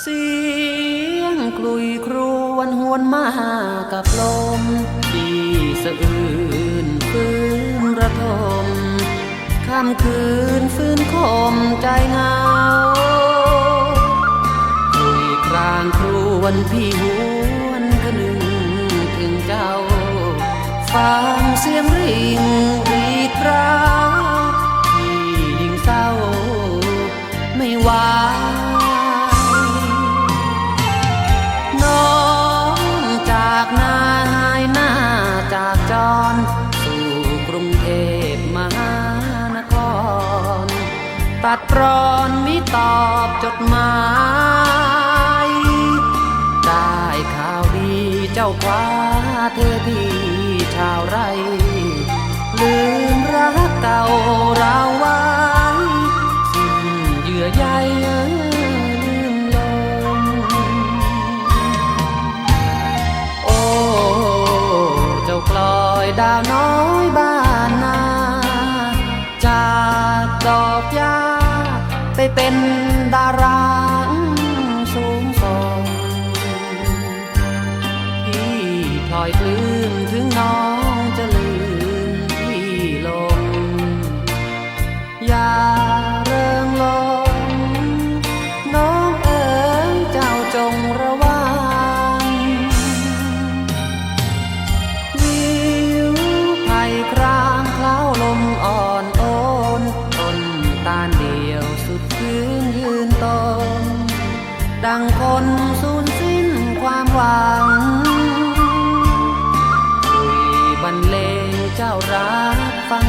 เสียงกลุยครวนหวนมากับลม ที่สะอื้นฟื้นระทมค่ำคืนฟื้นคมใจเหงาคุยกลางครวนพี่หวนคนึงถึงเจ้า ฟังเสียงริ่งรีดร้า ตัดรอนมิตอบจดหมาย ได้ข่าวดีเจ้าคว้าเทพีชาวไร่ ลืมรักเก่าเราไว้สิ้นเยื่อใยลืมลงโอ้ เจ้ากลอยดาวน้อย เป็นดารา ดังคนสูญสิ้นความหวังคุยบรรเลงเจ้ารักฟัง